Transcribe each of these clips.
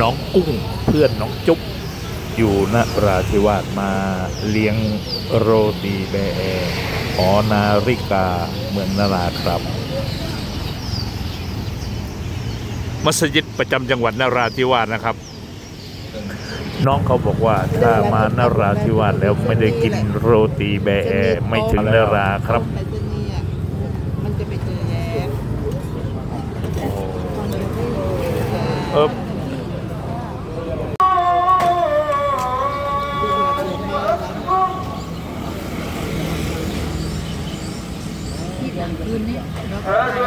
น้องกุ้งเพื่อนน้องจุ๊บอยู่นราธิวาสมาเลี้ยงโรตีแบแอหอนาริกาเมืองนาราครับ มัสยิดประจำจังหวัดนราธิวาสนะครับ น้องเขาบอกว่าถ้ามานราธิวาสแล้วไม่ได้กินโรตีแบแอไม่ถึงนราครับไปที่นี่อะมันจะไปเจอแย้มเออ คืนนี่เราก็ไป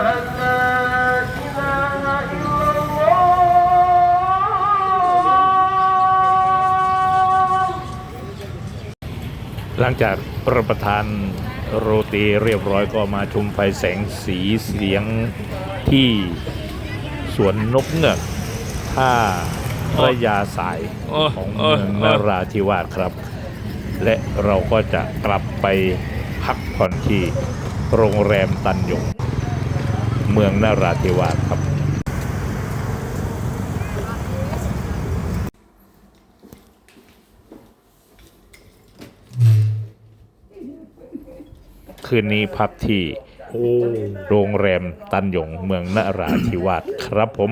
หลังจากรับประทานโรตีเรียบร้อยก็มาชมไฟแสงสีเสียงที่สวนนกเงือกท่าพระยาสายของเมืองนราธิวาสครับ และเราก็จะกลับไปพักผ่อนที่ โรงแรมตันยงเมืองนราธิวาสครับ คืนนี้พักที่โรงแรมตันยงเมืองนราธิวาสครับผม